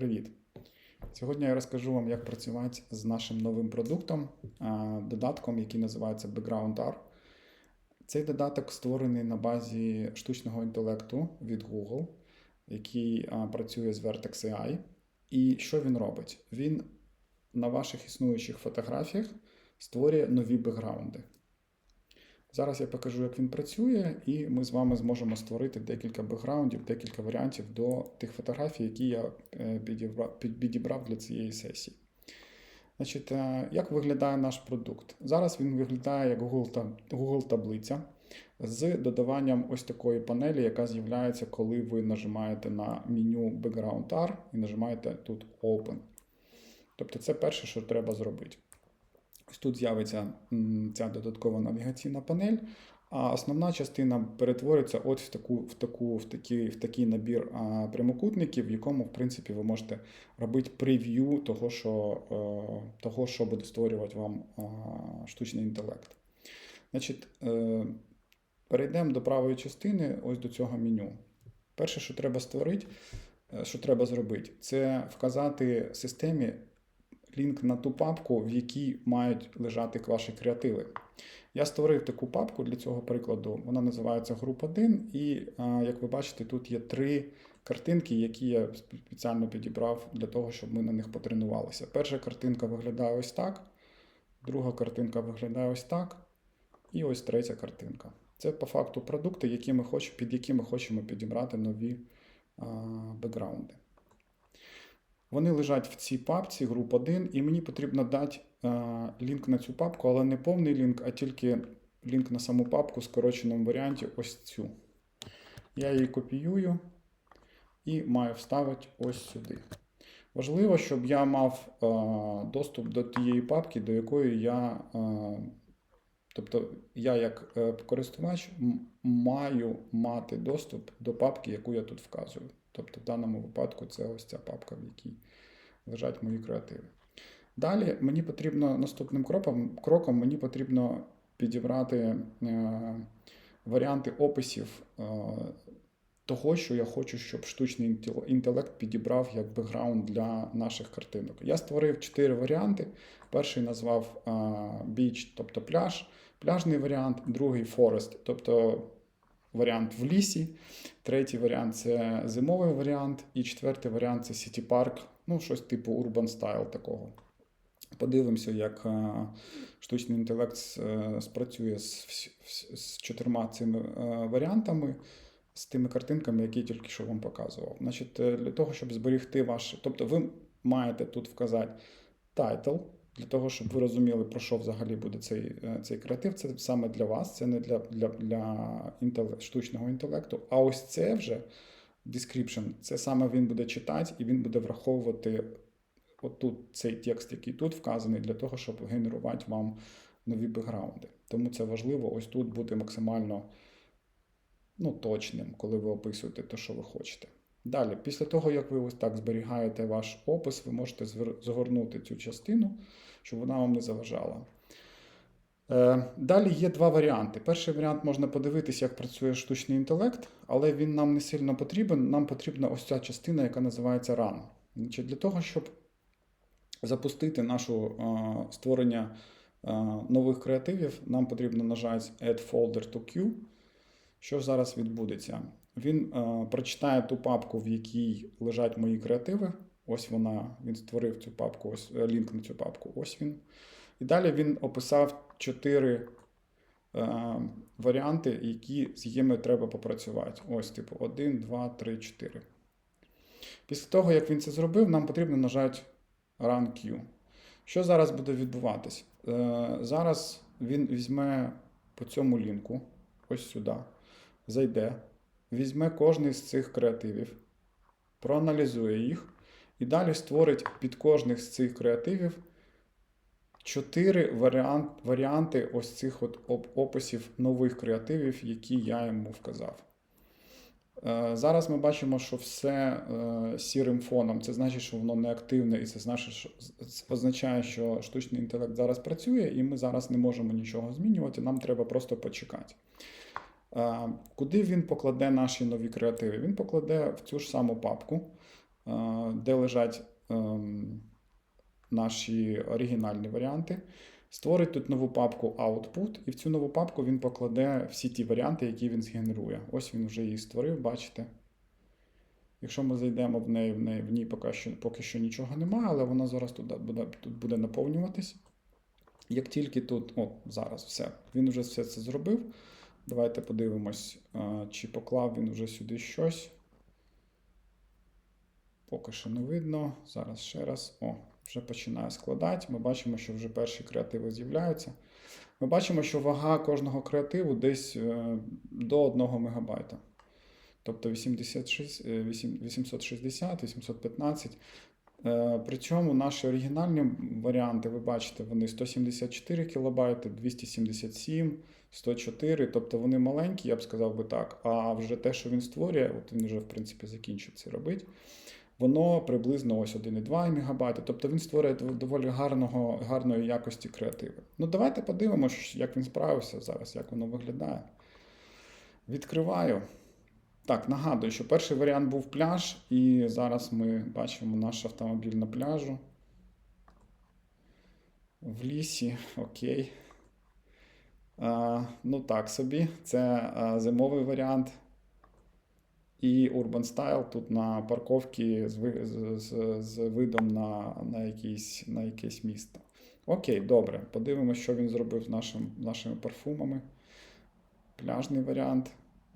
Привіт! Сьогодні я розкажу вам, як працювати з нашим новим продуктом, додатком, який називається Background R. Цей додаток створений на базі штучного інтелекту від Google, який працює з Vertex AI. І що він робить? Він на ваших існуючих фотографіях створює нові бекграунди. Зараз я покажу, як він працює, і ми з вами зможемо створити декілька бекграундів, декілька варіантів до тих фотографій, які я е, підібрав, для цієї сесії. Значить, е, як виглядає наш продукт? Зараз він виглядає як Google таблиця з додаванням ось такої панелі, яка з'являється, коли ви нажимаєте на меню Background R і нажимаєте тут Open. Тобто це перше, що треба зробити. Ось тут з'явиться ця додаткова навігаційна панель, а основна частина перетвориться от в таку, в таку, в такий, в такий набір прямокутників, в якому, в принципі, ви можете робити прев'ю того, що, е, того, що буде створювати вам штучний інтелект. Значить, е, перейдемо до правої частини, ось до цього меню. Перше, що треба створити, е, що треба зробити, це вказати системі лінк на ту папку, в якій мають лежати ваші креативи. Я створив таку папку для цього прикладу. Вона називається Груп 1, і як ви бачите, тут є три картинки, які я спеціально підібрав для того, щоб ми на них потренувалися. Перша картинка виглядає ось так, друга картинка виглядає ось так, і ось третя картинка. Це по факту продукти, які ми хоч, під які ми хочемо підібрати нові а, бекграунди. Вони лежать в цій папці груп 1, і мені потрібно дати е, лінк на цю папку, але не повний лінк, а тільки лінк на саму папку в скороченому варіанті ось цю. Я її копіюю і маю вставити ось сюди. Важливо, щоб я мав е, доступ до тієї папки, до якої я, е, тобто я як користувач маю мати доступ до папки, яку я тут вказую. Тобто в даному випадку це ось ця папка, в якій лежать мої креативи. Далі мені потрібно наступним кроком, кроком мені потрібно підібрати е, варіанти описів е, того, що я хочу, щоб штучний інтелект підібрав як бекграунд для наших картинок. Я створив чотири варіанти. Перший назвав е, біч, тобто пляж, пляжний варіант, другий форест, тобто варіант в лісі. Третій варіант це зимовий варіант, і четвертий варіант це City Park, ну щось типу Urban Style такого. Подивимося, як е, штучний інтелект е, спрацює з, з чотирма цими е, варіантами, з тими картинками, які я тільки що вам показував. Значить, для того, щоб зберегти ваш. Тобто, ви маєте тут вказати тайтл, для того, щоб ви розуміли, про що взагалі буде цей, е, цей креатив. Це саме для вас, це не для, для, для інтеле- штучного інтелекту. А ось це вже description, це саме він буде читати і він буде враховувати отут цей текст, який тут вказаний, для того, щоб генерувати вам нові бекграунди. Тому це важливо ось тут бути максимально ну, точним, коли ви описуєте те, що ви хочете. Далі, після того, як ви ось так зберігаєте ваш опис, ви можете згорнути цю частину, щоб вона вам не заважала. Е, Далі є два варіанти. Перший варіант можна подивитися, як працює штучний інтелект, але він нам не сильно потрібен. Нам потрібна ось ця частина, яка називається Run. Значить, для того, щоб запустити нашу е, створення е, нових креативів, нам потрібно нажати Add Folder to Queue. Що зараз відбудеться? Він е, прочитає ту папку, в якій лежать мої креативи. Ось вона, він створив цю папку, ось е, лінк на цю папку. Ось він. І далі він описав чотири е, варіанти, які з якими треба попрацювати. Ось, типу, 1, 2, 3, 4. Після того, як він це зробив, нам потрібно нажати Run Q. Що зараз буде відбуватись? Е, зараз він візьме по цьому лінку, ось сюди, зайде, візьме кожний з цих креативів, проаналізує їх і далі створить під кожних з цих креативів чотири варіант, варіанти ось цих от описів нових креативів, які я йому вказав. Е, Зараз ми бачимо, що все е, сірим фоном. Це значить, що воно не активне, і це значить, що, означає, що штучний інтелект зараз працює, і ми зараз не можемо нічого змінювати. Нам треба просто почекати. Куди він покладе наші нові креативи? Він покладе в цю ж саму папку. де лежать ем, наші оригінальні варіанти. Створить тут нову папку Output, і в цю нову папку він покладе всі ті варіанти, які він згенерує. Ось він вже її створив, бачите. Якщо ми зайдемо в неї, в неї в ній поки що, поки що нічого немає, але вона зараз тут буде, тут буде наповнюватись. Як тільки тут, о, зараз все, він вже все це зробив. Давайте подивимось, чи поклав він вже сюди щось. Поки що не видно. Зараз ще раз. О, вже починає складати. Ми бачимо, що вже перші креативи з'являються. Ми бачимо, що вага кожного креативу десь е, до 1 МБ. Тобто 86, е, 8 860, 815. Е, При цьому наші оригінальні варіанти, ви бачите, вони 174 кБ, 277, 104, тобто вони маленькі, я б сказав би так. А вже те, що він створює, от він вже в принципі закінчив це робити. Воно приблизно ось 1,2 МБ, тобто він створює доволі гарного, гарної якості креативи. Ну, давайте подивимося, як він справився зараз, як воно виглядає. Відкриваю. Так, нагадую, що перший варіант був пляж, і зараз ми бачимо наш автомобіль на пляжу. В лісі, окей. А, ну так собі, це а, зимовий варіант. І Urban Style тут на парковці з, з, з, видом на, на, якийсь, на якесь місто. Окей, добре. Подивимося, що він зробив з нашим, нашими парфумами. Пляжний варіант,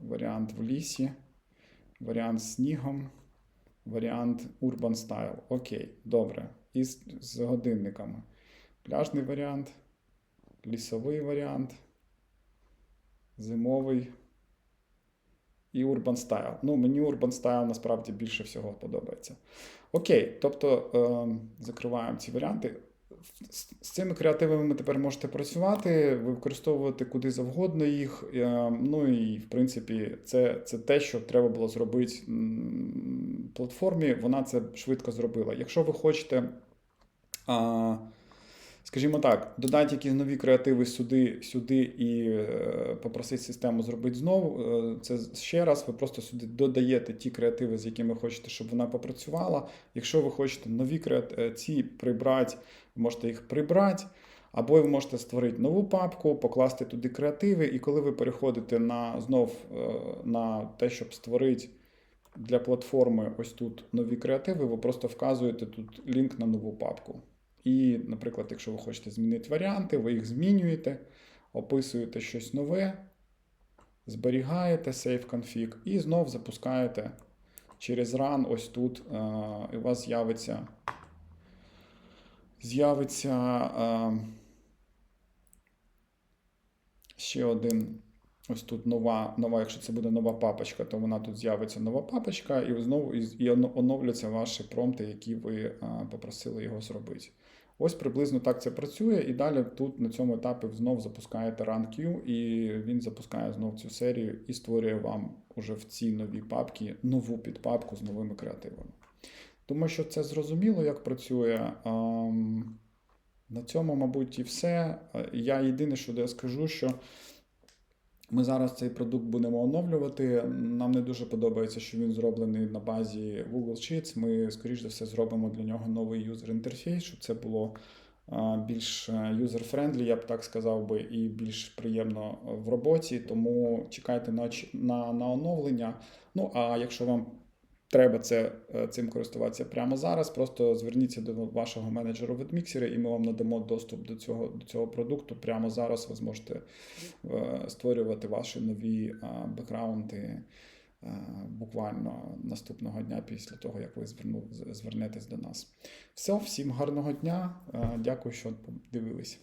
варіант в лісі, варіант з снігом, варіант Urban Style. Окей, добре. І з, з годинниками. Пляжний варіант, лісовий варіант, зимовий і Urban Style. Ну, мені Urban Style насправді більше всього подобається. Окей, тобто е, закриваємо ці варіанти. З цими креативами тепер можете працювати, використовувати куди завгодно їх. Е, Ну і в принципі, це, це те, що треба було зробити платформі. Вона це швидко зробила. Якщо ви хочете. Скажімо так, додати якісь нові креативи сюди, сюди і е, попросити систему зробити знову. е, Це ще раз, ви просто сюди додаєте ті креативи, з якими хочете, щоб вона попрацювала. Якщо ви хочете нові креативи, ці прибрати, ви можете їх прибрати. Або ви можете створити нову папку, покласти туди креативи, і коли ви переходите на знов е, на те, щоб створити для платформи ось тут нові креативи, ви просто вказуєте тут лінк на нову папку. І, наприклад, якщо ви хочете змінити варіанти, ви їх змінюєте, описуєте щось нове, зберігаєте save config і знов запускаєте через run ось тут. е, І у вас з'явиться з'явиться е, ще один. Ось тут нова, нова, якщо це буде нова папочка, то вона тут з'явиться нова папочка, і знову і, і оно- оновляться ваші промпти, які ви а, попросили його зробити. Ось приблизно так це працює, і далі тут на цьому етапі знов запускаєте RunQ, і він запускає знов цю серію і створює вам уже в цій новій папці нову підпапку з новими креативами. Думаю, що це зрозуміло, як працює. На цьому, мабуть, і все. Е, Я єдине, що я скажу, що ми зараз цей продукт будемо оновлювати. Нам не дуже подобається, що він зроблений на базі Google Sheets. Ми, скоріш за все, зробимо для нього новий юзер інтерфейс, щоб це було більш юзер-френдлі, я б так сказав би, і більш приємно в роботі. Тому чекайте на, на, на оновлення. Ну а якщо вам треба це, е, цим користуватися прямо зараз, просто зверніться до вашого менеджера від міксера, і ми вам надамо доступ до цього, до цього продукту. Прямо зараз ви зможете е, створювати ваші нові а, бекграунди е, буквально наступного дня після того, як ви зверну, з- звернетесь до нас. Все, всім гарного дня. Е, Дякую, що дивились.